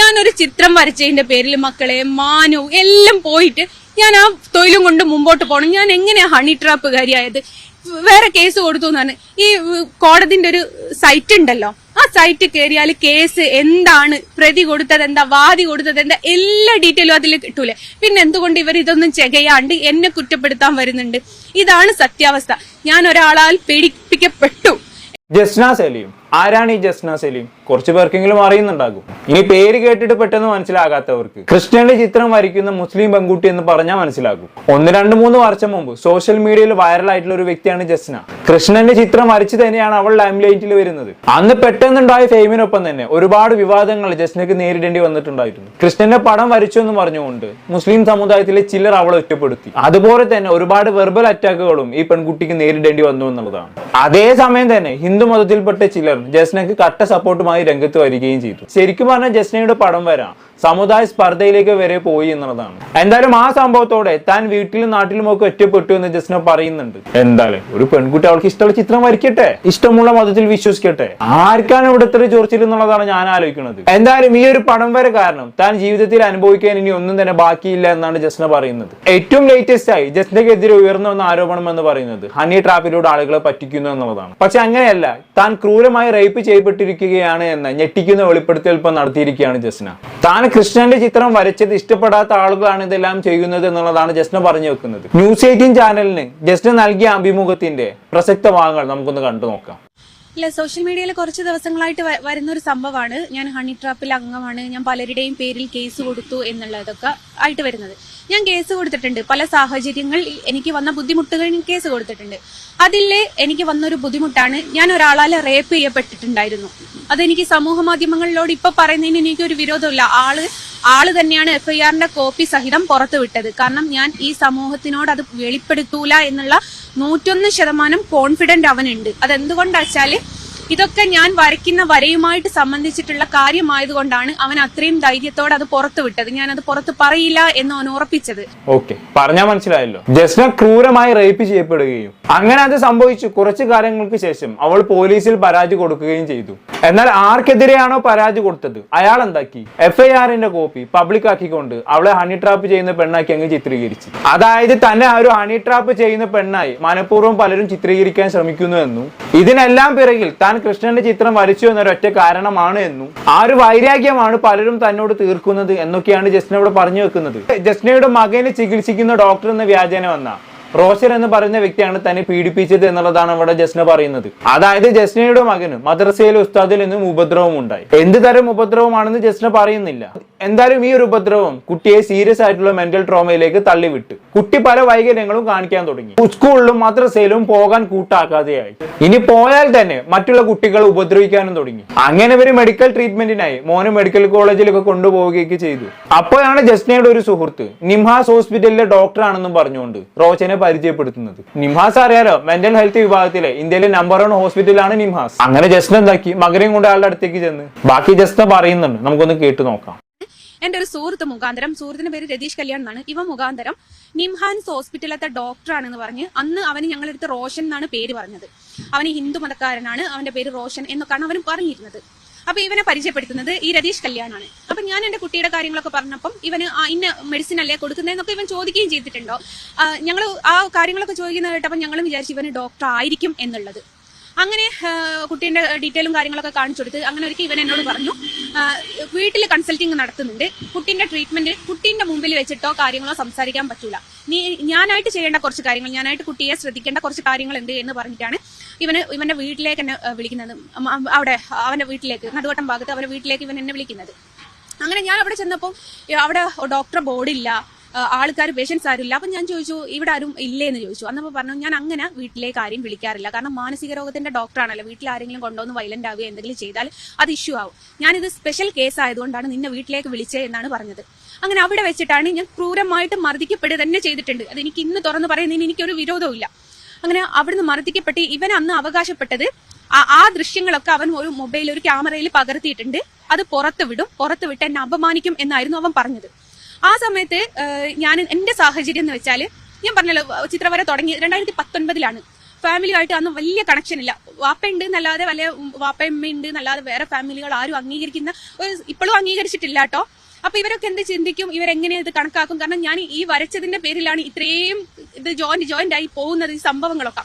ഞാനൊരു ചിത്രം വരച്ചതിന്റെ പേരിൽ മക്കളെ മാനവും എല്ലാം പോയിട്ട് ഞാൻ ആ തൊഴിലും കൊണ്ട് മുമ്പോട്ട് പോകണം ഞാൻ എങ്ങനെയാ ഹണി ട്രാപ്പുകാരിയായത് വേറെ കേസ് കൊടുത്തു എന്നാണ്. ഈ കോടതിന്റെ ഒരു സൈറ്റ് ഉണ്ടല്ലോ. ആ സൈറ്റ് കയറിയാൽ കേസ് എന്താണ്? പ്രതി കൊടുത്തത് എന്താ? വാദി കൊടുത്തത് എന്താ? എല്ലാ ഡീറ്റെയിലും അതിൽ കിട്ടൂലേ. പിന്നെ എന്തുകൊണ്ട് ഇവർ ഇതൊന്നും ചെകയാണ്ട് എന്നെ കുറ്റപ്പെടുത്താൻ വരുന്നുണ്ട്? ഇതാണ് സത്യാവസ്ഥ. ഞാൻ ഒരാളാൽ പീഡിപ്പിക്കപ്പെട്ടു. ജസ്ന സലീം. ആരാണ് ഈ ജസ്ന സലീം? കുറച്ച് പേർക്കെങ്കിലും അറിയുന്നുണ്ടാകും. ഇനി പേര് കേട്ടിട്ട് പെട്ടെന്ന് മനസ്സിലാകാത്തവർക്ക്. കൃഷ്ണന്റെ ചിത്രം വരയ്ക്കുന്ന മുസ്ലിം പെൺകുട്ടി എന്ന് പറഞ്ഞാൽ മനസ്സിലാകും. ഒന്ന് രണ്ട് മൂന്ന് വർഷം മുമ്പ് സോഷ്യൽ മീഡിയയിൽ വൈറലായിട്ടുള്ള ഒരു വ്യക്തിയാണ് ജസ്ന. കൃഷ്ണന്റെ ചിത്രം വരച്ച് തന്നെയാണ് അവൾ ലൈം ലൈറ്റിൽ വരുന്നത്. അന്ന് പെട്ടെന്നുണ്ടായ ഫെയിമിനൊപ്പം തന്നെ ഒരുപാട് വിവാദങ്ങൾ ജസ്നക്ക് നേരിടേണ്ടി വന്നിട്ടുണ്ടായിരുന്നു. കൃഷ്ണന്റെ പടം വരച്ചു എന്ന് പറഞ്ഞുകൊണ്ട് മുസ്ലിം സമുദായത്തിലെ ചിലർ അവളെ ഒറ്റപ്പെടുത്തി. അതുപോലെ തന്നെ ഒരുപാട് വെർബൽ അറ്റാക്കുകളും ഈ പെൺകുട്ടിക്ക് നേരിടേണ്ടി വന്നു എന്നുള്ളതാണ്. അതേ സമയം തന്നെ ഹിന്ദു മതത്തിൽപ്പെട്ട ചിലർ ജസ്നക്ക് കട്ട സപ്പോർട്ടുമായി രംഗത്ത് വരികയും ചെയ്തു. ശരിക്കും പറഞ്ഞാൽ ജസ്നയുടെ പടം വരാം. സമുദായ സ്പർദ്ധയിലേക്ക് വരെ പോയി എന്നുള്ളതാണ്. എന്തായാലും ആ സംഭവത്തോടെ താൻ വീട്ടിലും നാട്ടിലും ഒക്കെ ഒറ്റപ്പെട്ടു എന്ന് ജസ്ന പറയുന്നുണ്ട്. എന്തായാലും ഒരു പെൺകുട്ടി അവൾക്ക് ഇഷ്ടമുള്ള ചിത്രം വരയ്ക്കട്ടെ? ഇഷ്ടമുള്ള മതത്തിൽ വിശ്വസിക്കട്ടെ? ആർക്കാണ് ഇവിടെ ഇത്ര ചോർച്ചിരുന്നുള്ളതാണ് ഞാൻ ആലോചിക്കുന്നത്? എന്തായാലും ഈ ഒരു പടം വരെ കാരണം താൻ ജീവിതത്തിൽ അനുഭവിക്കാൻ ഇനി ഒന്നും തന്നെ ബാക്കിയില്ല എന്നാണ് ജസ്ന പറയുന്നത്. ഏറ്റവും ലേറ്റസ്റ്റ് ആയി ജസ്നക്കെതിരെ ഉയർന്നു വന്ന ആരോപണം എന്ന് പറയുന്നത് ഹണി ട്രാപ്പിലൂടെ ആളുകളെ പറ്റിക്കുന്നു എന്നുള്ളതാണ്. പക്ഷെ അങ്ങനെയല്ല താൻ ക്രൂരമായി റേപ്പ് ചെയ്യപ്പെട്ടിരിക്കുകയാണ് എന്ന് ഞെട്ടിക്കുന്ന വെളിപ്പെടുത്തൽ ഇപ്പം നടത്തിയിരിക്കുകയാണ് ജസ്ന താൻ കൃഷ്ണന്റെ ചിത്രം വരച്ചത് ഇഷ്ടപ്പെടാത്ത ആളുകളാണ് ഇതെല്ലാം ചെയ്യുന്നത് എന്നുള്ളതാണ് ജസ്ന പറഞ്ഞു വെക്കുന്നത്. ന്യൂസ് എയ്റ്റീൻ ചാനലിന് ജസ്ന നൽകിയ അഭിമുഖത്തിന്റെ പ്രസക്ത ഭാഗങ്ങൾ നമുക്കൊന്ന് കണ്ടു നോക്കാം. ഇല്ല സോഷ്യൽ മീഡിയയിൽ കുറച്ച് ദിവസങ്ങളായിട്ട് വരുന്ന ഒരു സംഭവമാണ് ഞാൻ ഹണി ട്രാപ്പിൽ അംഗമാണ്. ഞാൻ പലരുടെയും പേരിൽ കേസ് കൊടുത്തു എന്നുള്ളതൊക്കെ ആയിട്ട് വരുന്നത്. ഞാൻ കേസ് കൊടുത്തിട്ടുണ്ട്. പല സാഹചര്യങ്ങൾ എനിക്ക് വന്ന ബുദ്ധിമുട്ടുകളിൽ കേസ് കൊടുത്തിട്ടുണ്ട്. അതിൽ എനിക്ക് വന്നൊരു ബുദ്ധിമുട്ടാണ്. ഞാൻ ഒരാളാൽ റേപ്പ് ചെയ്യപ്പെട്ടിട്ടുണ്ടായിരുന്നു. അതെനിക്ക് സമൂഹ മാധ്യമങ്ങളിലോട് ഇപ്പൊ പറയുന്നതിന് എനിക്കൊരു വിരോധമില്ല ആൾ ആൾ തന്നെയാണ് എഫ്ഐആറിന്റെ കോപ്പി സഹിതം പുറത്തുവിട്ടത് കാരണം ഞാൻ ഈ സമൂഹത്തിനോട് അത് വെളിപ്പെടുത്തൂല എന്നുള്ള നൂറ്റൊന്ന് ശതമാനം കോൺഫിഡന്റ് അവനുണ്ട്. അതെന്തുകൊണ്ടാ വെച്ചാൽ ഇതൊക്കെ ഞാൻ വരയ്ക്കുന്ന വരയുമായിട്ട് സംബന്ധിച്ചിട്ടുള്ള കാര്യമായതുകൊണ്ടാണ് അവൻ അത്രയും ധൈര്യത്തോടെ അത് പുറത്തു വിട്ടത്. ഞാൻ അത് പുറത്ത് പറയില്ല എന്ന് അവൻ ഉറപ്പിച്ചത്. ഓക്കെ. പറഞ്ഞാൽ മനസ്സിലായല്ലോ. ജസ്ന ക്രൂരമായി റേപ്പ് ചെയ്യപ്പെടുകയും അങ്ങനെ അത് സംഭവിച്ചു കുറച്ചു കാര്യങ്ങൾക്ക് ശേഷം അവൾ പോലീസിൽ പരാതി കൊടുക്കുകയും ചെയ്തു. എന്നാൽ ആർക്കെതിരെയാണോ പരാതി കൊടുത്തത്? അയാൾ എന്താക്കി? എഫ് ഐ ആറിന്റെ കോപ്പി പബ്ലിക് ആക്കിക്കൊണ്ട് അവളെ ഹണി ട്രാപ്പ് ചെയ്യുന്ന പെണ്ണാക്കി അങ്ങ് ചിത്രീകരിച്ചു. അതായത് തന്നെ ഒരു ഹണി ട്രാപ്പ് ചെയ്യുന്ന പെണ്ണായി മനഃപൂർവം പലരും ചിത്രീകരിക്കാൻ ശ്രമിക്കുന്നു എന്നും ഇതിനെല്ലാം പിറകിൽ താൻ കൃഷ്ണന്റെ ചിത്രം വരച്ചു എന്നൊരൊറ്റ കാരണമാണ് എന്നും. ആ ഒരു വൈരാഗ്യമാണ് പലരും തന്നോട് തീർക്കുന്നത് എന്നൊക്കെയാണ് ജസ്ന ഇവിടെ പറഞ്ഞു വെക്കുന്നത്. ജസ്നയുടെ മകനെ ചികിത്സിക്കുന്ന ഡോക്ടർ എന്ന വ്യാജേന വന്ന റോഷൻ എന്ന് പറയുന്ന വ്യക്തിയാണ് തന്നെ പീഡിപ്പിച്ചത് എന്നുള്ളതാണ് ഇവിടെ ജസ്ന പറയുന്നത്. അതായത് ജസ്നയുടെ മകന് മദ്രസയിലെ ഉസ്താദിൽ നിന്നും ഉപദ്രവം ഉണ്ടായി എന്ത് തരം ഉപദ്രവമാണെന്ന് ജസ്ന പറയുന്നില്ല. എന്തായാലും ഈ ഒരു ഉപദ്രവം കുട്ടിയെ സീരിയസ് ആയിട്ടുള്ള മെന്റൽ ട്രോമയിലേക്ക് തള്ളിവിട്ടു. കുട്ടി പല വൈകല്യങ്ങളും കാണിക്കാൻ തുടങ്ങി. സ്കൂളിലും മദ്രസയിലും പോകാൻ കൂട്ടാക്കാതെയായി. ഇനി പോയാൽ തന്നെ മറ്റുള്ള കുട്ടികൾ ഉപദ്രവിക്കാനും തുടങ്ങി. അങ്ങനെ ഇവർ മെഡിക്കൽ ട്രീറ്റ്മെന്റിനായി മോനെ മെഡിക്കൽ കോളേജിലൊക്കെ കൊണ്ടുപോവുകയൊക്കെ ചെയ്തു. അപ്പോഴാണ് ജസ്നയുടെ ഒരു സുഹൃത്ത് നിംഹാസ് ഹോസ്പിറ്റലിലെ ഡോക്ടറാണെന്നും പറഞ്ഞുകൊണ്ട് റോച്ചനെ പരിചയപ്പെടുത്തുന്നത്. നിംഹാസ് അറിയാലോ മെന്റൽ ഹെൽത്ത് വിഭാഗത്തിലെ ഇന്ത്യയിലെ നമ്പർ വൺ ഹോസ്പിറ്റലാണ് നിംഹാസ്. അങ്ങനെ ജസ്ന എന്താക്കി? മകനെയും കൊണ്ട് ആളുടെ അടുത്തേക്ക് ചെന്ന്. ബാക്കി ജസ്ന പറയുന്നുണ്ട്. നമുക്കൊന്ന് കേട്ടു നോക്കാം. എന്റെ ഒരു സുഹൃത്ത് മുഖാന്തരം സുഹൃത്തിന്റെ പേര് രതീഷ് കല്യാൺ എന്നാണ്. ഇവ മുഖാന്തരം നിംഹാൻസ് ഹോസ്പിറ്റലത്തെ ഡോക്ടറാണെന്ന് പറഞ്ഞ് അന്ന് അവന് ഞങ്ങളെടുത്ത് റോഷൻ എന്നാണ് പേര് പറഞ്ഞത്. അവന് ഹിന്ദു മതക്കാരനാണ് അവന്റെ പേര് റോഷൻ എന്നൊക്കെയാണ് അവനും പറഞ്ഞിരുന്നത്. അപ്പൊ ഇവനെ പരിചയപ്പെടുത്തുന്നത് ഈ രതീഷ് കല്യാണാണ് അപ്പൊ ഞാൻ എന്റെ കുട്ടിയുടെ കാര്യങ്ങളൊക്കെ പറഞ്ഞപ്പം ഇവന് ഇന്ന മെഡിസിൻ അല്ലേ കൊടുക്കുന്നതെന്നൊക്കെ ഇവൻ ചോദിക്കുകയും ചെയ്തിട്ടുണ്ടോ? ഞങ്ങൾ ആ കാര്യങ്ങളൊക്കെ ചോദിക്കുന്നത് കേട്ടപ്പോൾ ഞങ്ങളും വിചാരിച്ചു ഇവന് ഡോക്ടർ ആയിരിക്കും എന്നുള്ളത്. അങ്ങനെ കുട്ടീന്റെ ഡീറ്റെയിലും കാര്യങ്ങളൊക്കെ കാണിച്ചു കൊടുത്ത് അങ്ങനെ ഒരിക്കൽ ഇവൻ എന്നോട് പറഞ്ഞു. വീട്ടിൽ കൺസൾട്ടിങ് നടത്തുന്നുണ്ട്. കുട്ടീന്റെ ട്രീറ്റ്മെന്റ് കുട്ടീന്റെ മുമ്പിൽ വെച്ചിട്ടോ കാര്യങ്ങളോ സംസാരിക്കാൻ പറ്റൂല. നീ ഞാനായിട്ട് ചെയ്യേണ്ട കുറച്ച് കാര്യങ്ങൾ ഞാനായിട്ട് കുട്ടിയെ ശ്രദ്ധിക്കേണ്ട കുറച്ച് കാര്യങ്ങൾ ഉണ്ട് എന്ന് പറഞ്ഞിട്ടാണ് ഇവന് ഇവന്റെ വീട്ടിലേക്ക് എന്നെ വിളിക്കുന്നത്. അവിടെ അവന്റെ വീട്ടിലേക്ക് നടുവട്ടം ഭാഗത്ത് അവന്റെ വീട്ടിലേക്ക് ഇവൻ എന്നെ വിളിക്കുന്നത്. അങ്ങനെ ഞാൻ അവിടെ ചെന്നപ്പോൾ അവിടെ ഡോക്ടർ ബോർഡില്ല. ആൾക്കാർ പേഷ്യൻസ് ആരുമില്ല. ഇല്ല അപ്പൊ ഞാൻ ചോദിച്ചു ഇവിടെ ആരും ഇല്ലേ എന്ന് ചോദിച്ചു. അന്നപ്പോൾ പറഞ്ഞു ഞാൻ അങ്ങനെ വീട്ടിലേക്ക് ആരെയും വിളിക്കാറില്ല. കാരണം മാനസിക രോഗത്തിന്റെ ഡോക്ടറാണല്ലോ വീട്ടിൽ ആരെങ്കിലും കൊണ്ടുവന്ന് വയലന്റ് ആവുക എന്തെങ്കിലും ചെയ്താൽ അത് ഇഷ്യൂ ആവും. ഞാനിത് സ്പെഷ്യൽ കേസ് ആയതുകൊണ്ടാണ് നിന്നെ വീട്ടിലേക്ക് വിളിച്ചത് എന്നാണ് പറഞ്ഞത്. അങ്ങനെ അവിടെ വെച്ചിട്ടാണ് ഞാൻ ക്രൂരമായിട്ട് മർദ്ദിക്കപ്പെടുക തന്നെ ചെയ്തിട്ടുണ്ട്. അത് എനിക്ക് ഇന്ന് തുറന്ന് പറയുന്നതിന് എനിക്കൊരു വിരോധവും അങ്ങനെ അവിടുന്ന് മർദ്ദിക്കപ്പെട്ട് ഇവൻ അന്ന് അവകാശപ്പെട്ടത് ആ ദൃശ്യങ്ങളൊക്കെ അവൻ ഒരു മൊബൈൽ ഒരു ക്യാമറയിൽ പകർത്തിയിട്ടുണ്ട്. അത് പുറത്ത് വിടും. പുറത്ത് വിട്ട് എന്നെ അപമാനിക്കും എന്നായിരുന്നു അവൻ പറഞ്ഞത്. ആ സമയത്ത് ഞാൻ എന്റെ സാഹചര്യം എന്ന് വെച്ചാൽ ഞാൻ പറഞ്ഞല്ലോ ചിത്രവര തുടങ്ങി രണ്ടായിരത്തി പത്തൊൻപതിലാണ് ഫാമിലിയായിട്ട് അന്ന് വലിയ കണക്ഷൻ ഇല്ല. വാപ്പ ഉണ്ട് എന്നല്ലാതെ വലിയ വാപ്പയമ്മ ഉണ്ട് എന്നല്ലാതെ വേറെ ഫാമിലികൾ ആരും അംഗീകരിക്കുന്ന ഇപ്പോഴും അംഗീകരിച്ചിട്ടില്ല കേട്ടോ അപ്പൊ ഇവരൊക്കെ എന്ത് ചിന്തിക്കും? ഇവരെങ്ങനെ ഇത് കണക്കാക്കും? കാരണം ഞാൻ ഈ വരച്ചതിന്റെ പേരിലാണ് ഇത്രയും ഇത് ജോയിന്റ് ജോയിന്റ് ആയി പോകുന്നത് ഈ സംഭവങ്ങളൊക്കെ.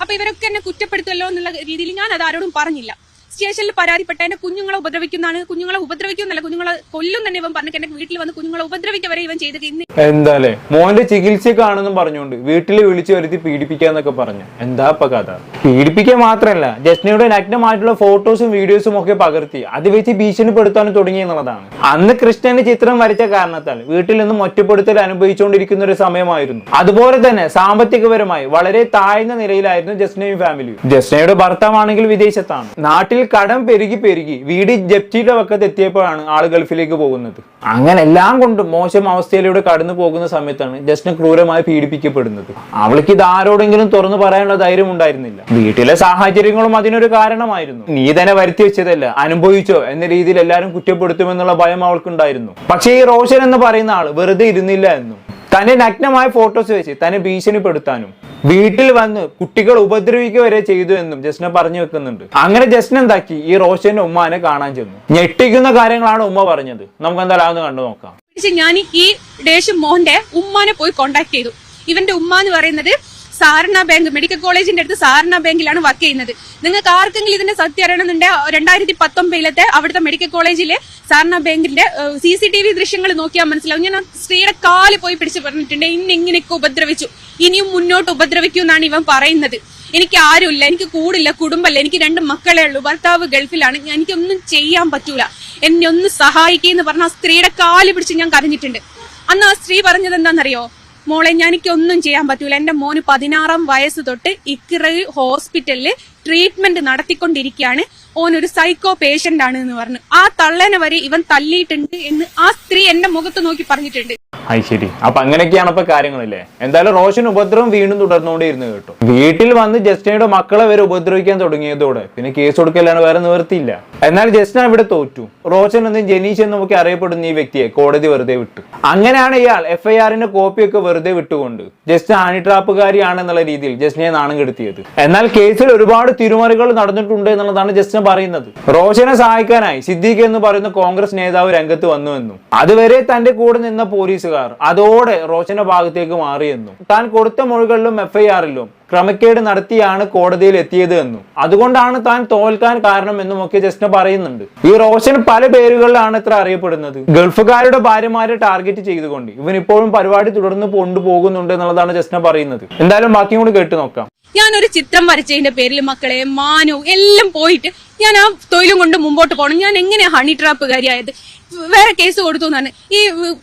അപ്പൊ ഇവരൊക്കെ എന്നെ കുറ്റപ്പെടുത്തല്ലോ എന്നുള്ള രീതിയിൽ ഞാൻ അത് ആരോടും പറഞ്ഞില്ല. സ്റ്റേഷനിൽ പരാതിപ്പെട്ട എന്റെ കുഞ്ഞുങ്ങളെ ഉപദ്രവിക്കുന്നതാണ്. കുഞ്ഞുങ്ങളെ ഉപദ്രവിക്കുന്നല്ല കുഞ്ഞുങ്ങളെ കൊല്ലും തന്നെ ഇവൻ പറഞ്ഞു. എന്റെ വീട്ടിൽ വന്ന് കുഞ്ഞുങ്ങളെ ഉപദ്രവിക്കവരെ ഇവൻ ചെയ്ത് എന്താലേ? മോന്റെ ചികിത്സക്കാണെന്നും പറഞ്ഞുകൊണ്ട് വീട്ടിൽ വിളിച്ചു വരുത്തി പീഡിപ്പിക്കാന്നൊക്കെ പറഞ്ഞു. എന്താ ഇപ്പൊ കഥ? പീഡിപ്പിക്കാൻ മാത്രമല്ല ജസ്നയുടെ നഗ്നമായിട്ടുള്ള ഫോട്ടോസും വീഡിയോസും ഒക്കെ പകർത്തി. അത് വെച്ച് ഭീഷണിപ്പെടുത്താനും തുടങ്ങി എന്നുള്ളതാണ്. അന്ന് കൃഷ്ണന്റെ ചിത്രം വരച്ച കാരണത്താൽ വീട്ടിൽ നിന്നും ഒറ്റപ്പെടുത്തൽ അനുഭവിച്ചുകൊണ്ടിരിക്കുന്ന ഒരു സമയമായിരുന്നു. അതുപോലെ തന്നെ സാമ്പത്തികപരമായി വളരെ താഴ്ന്ന നിലയിലായിരുന്നു ജസ്നയും ഫാമിലിയും ജസ്നയുടെ ഭർത്താവാണെങ്കിൽ വിദേശത്താണ്. നാട്ടിൽ കടം പെരുകി പെരുകി വീട് ജപ്തിയുടെ വക്കത്ത് എത്തിയപ്പോഴാണ് ആൾ ഗൾഫിലേക്ക് പോകുന്നത്. അങ്ങനെ എല്ലാം കൊണ്ടും മോശം അവസ്ഥയിലൂടെ കടന്നു പോകുന്ന സമയത്താണ് ജസ്റ്റിന് ക്രൂരമായി പീഡിപ്പിക്കപ്പെടുന്നത്. അവൾക്ക് ഇത് ആരോടെങ്കിലും തുറന്നു പറയാനുള്ള ധൈര്യം ഉണ്ടായിരുന്നില്ല. വീട്ടിലെ സാഹചര്യങ്ങളും അതിനൊരു കാരണമായിരുന്നു. നീ തന്നെ വരുത്തി വെച്ചതല്ല അനുഭവിച്ചോ എന്ന രീതിയിൽ എല്ലാവരും കുറ്റപ്പെടുത്തുമെന്നുള്ള ഭയം അവൾക്കുണ്ടായിരുന്നു. പക്ഷേ ഈ റോഷൻ എന്ന് പറയുന്ന ആൾ വെറുതെ ഇരുന്നില്ല എന്നും. തന്നെ നഗ്നമായ ഫോട്ടോസ് വെച്ച് തന്നെ ഭീഷണിപ്പെടുത്താനും. വീട്ടിൽ വന്ന് കുട്ടികൾ ഉപദ്രവിക്കുക വരെ ചെയ്തു എന്നും ജസ്ന പറഞ്ഞു വെക്കുന്നുണ്ട്. അങ്ങനെ ജസ്ന എന്താക്കി? ഈ റോഷന്റെ ഉമ്മാനെ കാണാൻ ചെന്നു. ഞെട്ടിക്കുന്ന കാര്യങ്ങളാണ് ഉമ്മ പറഞ്ഞത്. നമുക്ക് എന്തായാലും കണ്ടു നോക്കാം. ഞാൻ ഈ ഡേഷ് മോഹന്റെ ഉമ്മാനെ പോയി കോണ്ടാക്ട് ചെയ്തു. ഇവന്റെ ഉമ്മ എന്ന് പറയുന്നത് സാരണ ബാങ്ക് മെഡിക്കൽ കോളേജിന്റെ അടുത്ത് സാരണ ബാങ്കിലാണ് വർക്ക് ചെയ്യുന്നത്. നിങ്ങൾക്ക് ആർക്കെങ്കിലും ഇതിന്റെ സത്യം അറിയണമെന്നുണ്ടെങ്കിൽ രണ്ടായിരത്തി പത്തൊമ്പതിലത്തെ അവിടുത്തെ മെഡിക്കൽ കോളേജിലെ സാരണ ബാങ്കിന്റെ സി സി ടി വി ദൃശ്യങ്ങൾ നോക്കിയാൽ മനസ്സിലാവും. ഞാൻ സ്ത്രീയുടെ കാൽ പോയി പിടിച്ച് പറഞ്ഞിട്ടുണ്ട്. ഇന്ന് ഇങ്ങനെയൊക്കെ ഉപദ്രവിച്ചു. ഇനിയും മുന്നോട്ട് ഉപദ്രവിക്കൂ എന്നാണ് ഇവൻ പറയുന്നത്. എനിക്ക് ആരുമില്ല എനിക്ക് കൂടില്ല കുടുംബമല്ല എനിക്ക് രണ്ട് മക്കളെ ഉള്ളൂ. ഭർത്താവ് ഗൾഫിലാണ്. എനിക്കൊന്നും ചെയ്യാൻ പറ്റൂല. എന്നെ ഒന്ന് സഹായിക്കുക പറഞ്ഞ ആ സ്ത്രീയുടെ കാൽ പിടിച്ച് ഞാൻ കരഞ്ഞിട്ടുണ്ട്. അന്ന് ആ സ്ത്രീ പറഞ്ഞത് എന്താണെന്നറിയോ? മോളെ ഞാൻ എനിക്കൊന്നും ചെയ്യാൻ പറ്റൂല. എന്റെ മോന് പതിനാറാം വയസ്സ് തൊട്ട് ഇക്കിറ ഹോസ്പിറ്റലിൽ ട്രീറ്റ്മെന്റ് നടത്തിക്കൊണ്ടിരിക്കുകയാണ്. ഓൻ ഒരു സൈക്കോ പേഷ്യന്റ് ആണ് എന്ന് പറഞ്ഞു. ആ തള്ളനെ വരെ ഇവൻ തല്ലിയിട്ടുണ്ട് എന്ന് ആ സ്ത്രീ എന്റെ മുഖത്ത് നോക്കി പറഞ്ഞിട്ടുണ്ട്. അത് ശരി. അപ്പൊ അങ്ങനെയൊക്കെയാണ് ഇപ്പൊ കാര്യങ്ങളില്ലേ? എന്തായാലും റോഷൻ ഉപദ്രവം വീണ്ടും തുടർന്നുകൊണ്ടിരുന്നു കേട്ടോ. വീട്ടിൽ വന്ന് ജസ്റ്റിനയുടെ മക്കളെ വരെ ഉപദ്രവിക്കാൻ തുടങ്ങിയതോടെ പിന്നെ കേസ് കൊടുക്കലാണ് വേറെ നിവർത്തിയില്ല എന്നാൽ ജസ്റ്റിന ഇവിടെ തോറ്റു. റോഷൻ എന്നും ജനീഷ് എന്നും ഒക്കെ അറിയപ്പെടുന്ന ഈ വ്യക്തിയെ കോടതി വെറുതെ വിട്ടു. അങ്ങനെയാണ് ഇയാൾ എഫ് ഐ ആറിന്റെ കോപ്പിയൊക്കെ വെറുതെ വിട്ടുകൊണ്ട് ജസ്റ്റ് ആണിട്രാപ്പുകാരിയാണെന്നുള്ള രീതിയിൽ ജസ്റ്റിനെ നാണം കെടുത്തിയത്. എന്നാൽ കേസിൽ ഒരുപാട് തിരുമറികൾ നടന്നിട്ടുണ്ട് എന്നുള്ളതാണ് ജസ്റ്റിന് പറയുന്നത്. റോഷനെ സഹായിക്കാനായി സിദ്ദീഖ് എന്ന് പറയുന്ന കോൺഗ്രസ് നേതാവ് രംഗത്ത് വന്നുവെന്നും അതുവരെ തന്റെ കൂടെ നിന്ന പോലീസുകാർ അതോടെ റോഷന്റെ ഭാഗത്തേക്ക് മാറിയെന്നും താൻ കൊടുത്ത മൊഴികളിലും എഫ്ഐആറിലും ക്രമക്കേട് നടത്തിയാണ് കോടതിയിൽ എത്തിയത് എന്നും അതുകൊണ്ടാണ് താൻ തോൽക്കാൻ കാരണം എന്നും ഒക്കെ ജസ്റ്റിന് പറയുന്നുണ്ട്. ഈ റോഷൻ പല പേരുകളിലാണ് ഇത്ര അറിയപ്പെടുന്നത്. ഗൾഫുകാരുടെ ഭാര്യമാരെ ടാർഗറ്റ് ചെയ്തുകൊണ്ട് ഇവൻ ഇപ്പോഴും പരിപാടി തുടർന്ന് കൊണ്ടുപോകുന്നുണ്ട് എന്നുള്ളതാണ് ജസ്റ്റിന് പറയുന്നത്. എന്തായാലും ബാക്കിയും കൂടി കേട്ട് നോക്കാം. ഞാനൊരു ചിത്രം വരച്ചതിന്റെ പേരിൽ മക്കളെ മാനവും എല്ലാം പോയിട്ട് ഞാൻ ആ തൊഴിലും കൊണ്ട് മുമ്പോട്ട് പോകണം ഞാൻ എങ്ങനെയാ ഹണി ട്രാപ്പുകാരിയായത് വേറെ കേസ് കൊടുത്തു എന്നാണ്. ഈ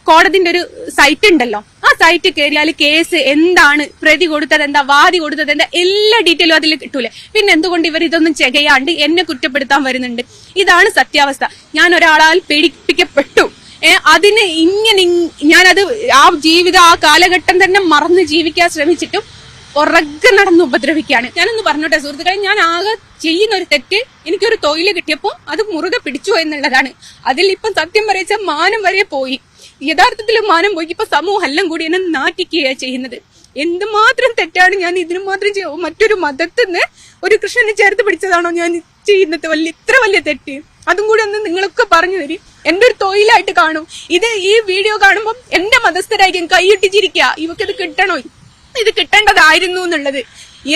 കോടതിന്റെ ഒരു സൈറ്റ് ഉണ്ടല്ലോ. ആ സൈറ്റ് കയറിയാൽ കേസ് എന്താണ്? പ്രതി കൊടുത്തത് എന്താ? വാദി കൊടുത്തത് എന്താ? എല്ലാ ഡീറ്റെയിലും അതിൽ കിട്ടൂലേ. പിന്നെ എന്തുകൊണ്ട് ഇവർ ഇതൊന്നും ചെകയാണ്ട് എന്നെ കുറ്റപ്പെടുത്താൻ വരുന്നുണ്ട്? ഇതാണ് സത്യാവസ്ഥ. ഞാൻ ഒരാളാൽ പേടിപ്പിക്കപ്പെട്ടു അതിന് ഇങ്ങനെ ഇങ് ഞാനത് ആ ജീവിതം ആ കാലഘട്ടം തന്നെ മറന്ന് ജീവിക്കാൻ ശ്രമിച്ചിട്ടും പുറകെ നടന്ന് ഉപദ്രവിക്കുകയാണ്. ഞാനൊന്ന് പറഞ്ഞോട്ടെ സുഹൃത്തുക്കളെ ഞാൻ ആകെ ചെയ്യുന്ന ഒരു തെറ്റ് എനിക്കൊരു തൊയിൽ കിട്ടിയപ്പോൾ അത് മുറുകെ പിടിച്ചു എന്നുള്ളതാണ്. അതിൽ ഇപ്പം സത്യം പറയിച്ച മാനം വരെ പോയി. യഥാർത്ഥത്തിൽ മാനം പോയി. ഇപ്പൊ സമൂഹം എല്ലാം കൂടി എന്നെ നാട്ടിക്കുകയാണ് ചെയ്യുന്നത്. എന്തുമാത്രം തെറ്റാണ് ഞാൻ ഇതിനു മാത്രം മറ്റൊരു മതത്തിൽ നിന്ന് ഒരു കൃഷ്ണനെ ചേർത്ത് പിടിച്ചതാണോ ഞാൻ ചെയ്യുന്നത്? വലിയ ഇത്ര വലിയ തെറ്റ്. അതും കൂടി ഒന്ന് നിങ്ങളൊക്കെ പറഞ്ഞു തരും. എന്റെ ഒരു തൊഴിലായിട്ട് കാണും. ഇത് ഈ വീഡിയോ കാണുമ്പോൾ എന്റെ മതസ്ഥരായിരിക്കും കൈയിട്ടിച്ചിരിക്കുക ഇവക്കത് കിട്ടണോ? ഇത് കിട്ടേണ്ടതായിരുന്നു എന്നുള്ളത്.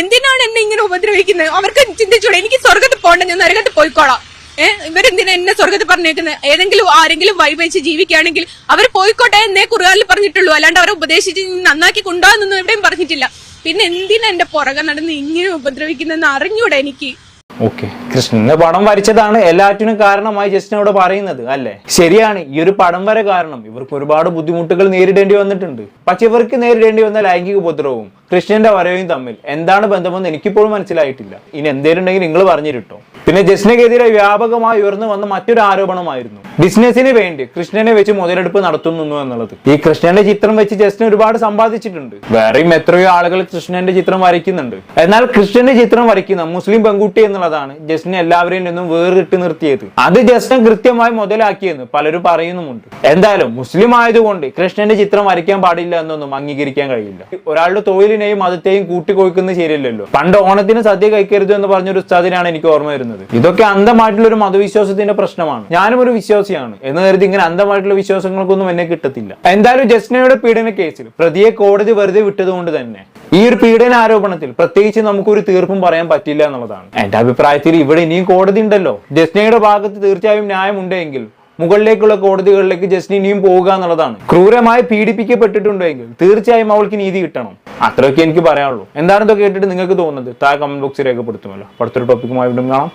എന്തിനാണ് എന്നെ ഇങ്ങനെ ഉപദ്രവിക്കുന്നത്? അവർക്ക് ചിന്തിച്ചൂടെ എനിക്ക് സ്വർഗത്ത് പോകണ്ട ഞാൻ നരകത്ത് പോയിക്കോളാം. ഏഹ് ഇവരെന്തിനാ എന്നെ സ്വർഗത്ത് പറഞ്ഞേക്കുന്നത്? ഏതെങ്കിലും ആരെങ്കിലും വൈവഹിച്ച് ജീവിക്കുകയാണെങ്കിൽ അവർ പോയിക്കോട്ടെ എന്നേ കുറുകാലിൽ പറഞ്ഞിട്ടുള്ളൂ. അല്ലാണ്ട് അവരെ ഉപദേശിച്ച് നന്നാക്കി കൊണ്ടുപോകാന്നൊന്നും എവിടെയും പറഞ്ഞിട്ടില്ല. പിന്നെ എന്തിനാ എന്റെ പുറകെ നടന്ന് ഇങ്ങനെ ഉപദ്രവിക്കുന്നെന്ന് അറിഞ്ഞൂടെ എനിക്ക്? ഓക്കെ. കൃഷ്ണന്റെ പടം വരച്ചതാണ് എല്ലാറ്റിനും കാരണമായി ജസ്റ്റിൻ അവിടെ പറയുന്നത് അല്ലേ? ശരിയാണ് ഈ ഒരു പടം വരെ കാരണം ഇവർക്ക് ഒരുപാട് ബുദ്ധിമുട്ടുകൾ നേരിടേണ്ടി വന്നിട്ടുണ്ട്. പക്ഷെ ഇവർക്ക് നേരിടേണ്ടി വന്ന ലൈംഗിക ഉപദ്രവവും കൃഷ്ണന്റെ വരവും തമ്മിൽ എന്താണ് ബന്ധമെന്ന് എനിക്കിപ്പോഴും മനസ്സിലായിട്ടില്ല. ഇനി എന്തേലും ഉണ്ടെങ്കിൽ നിങ്ങൾ പറഞ്ഞിട്ടോ പിന്നെ ജസ്നക്കെതിരെ വ്യാപകമായി ഉയർന്നു വന്ന മറ്റൊരു ആരോപണമായിരുന്നു. ബിസിനസിന് വേണ്ടി കൃഷ്ണനെ വെച്ച് മുതലെടുപ്പ് നടത്തുന്നു എന്നുള്ളത്. ഈ കൃഷ്ണന്റെ ചിത്രം വെച്ച് ജസ്റ്റിന് ഒരുപാട് സമ്പാദിച്ചിട്ടുണ്ട്. വേറെയും എത്രയോ ആളുകൾ കൃഷ്ണന്റെ ചിത്രം വരയ്ക്കുന്നുണ്ട്. എന്നാൽ കൃഷ്ണന്റെ ചിത്രം വരയ്ക്കുന്ന മുസ്ലിം പെൺകുട്ടി എന്നുള്ളതാണ് ജസ്റ്റിനെ എല്ലാവരെയും നിന്നും വേറിട്ട് നിർത്തിയത്. അത് ജസ്റ്റിനെ കൃത്യമായി മുതലാക്കിയെന്ന് പലരും പറയുന്നുമുണ്ട്. എന്തായാലും മുസ്ലിം ആയതുകൊണ്ട് കൃഷ്ണന്റെ ചിത്രം വരയ്ക്കാൻ പാടില്ല എന്നൊന്നും അംഗീകരിക്കാൻ കഴിയില്ല. ഒരാളുടെ തൊഴിൽ സ്കൂളിനെയും മതത്തെയും കൂട്ടിക്കൊഴിക്കുന്നത് ശരിയല്ലല്ലോ പണ്ട് ഓണത്തിന് സദ്യ കഴിക്കരുത് എന്ന് പറഞ്ഞൊരു ഉസ്താദിനാണ് എനിക്ക് ഓർമ്മ വരുന്നത്. ഇതൊക്കെ അന്ധമായിട്ടുള്ള ഒരു മതവിശ്വാസത്തിന്റെ പ്രശ്നമാണ്. ഞാനും ഒരു വിശ്വാസിയാണ്. എന്ന് കരുതി ഇങ്ങനെ അന്ധമായിട്ടുള്ള വിശ്വാസങ്ങൾക്കൊന്നും എന്നെ കിട്ടത്തില്ല. എന്തായാലും ജസ്നയുടെ പീഡന കേസിൽ പ്രതിയെ കോടതി വെറുതെ വിട്ടതുകൊണ്ട് തന്നെ ഈ ഒരു പീഡന ആരോപണത്തിൽ പ്രത്യേകിച്ച് നമുക്കൊരു തീർപ്പും പറയാൻ പറ്റില്ല എന്നുള്ളതാണ്. എന്റെ അഭിപ്രായത്തിൽ ഇവിടെ ഇനിയും കോടതി ഉണ്ടല്ലോ. ജസ്നയുടെ ഭാഗത്ത് തീർച്ചയായും ന്യായമുണ്ടെങ്കിൽ മുകളിലേക്കുള്ള കോടതികളിലേക്ക് ജസ്റ്റിൻ ഇനിയും പോവുക എന്നുള്ളതാണ്. ക്രൂരമായി പീഡിപ്പിക്കപ്പെട്ടിട്ടുണ്ടെങ്കിൽ തീർച്ചയായും അവൾക്ക് നീതി കിട്ടണം. അത്രയൊക്കെ എനിക്ക് പറയാനുള്ളൂ. എന്താണെന്നൊക്കെ കേട്ടിട്ട് നിങ്ങൾക്ക് തോന്നുന്നത്? താഴെ കമന്റ് ബോക്സിൽ രേഖപ്പെടുത്തുമല്ലോ. അടുത്തൊരു ടോപ്പിക്കുമായി വീണ്ടും കാണാം.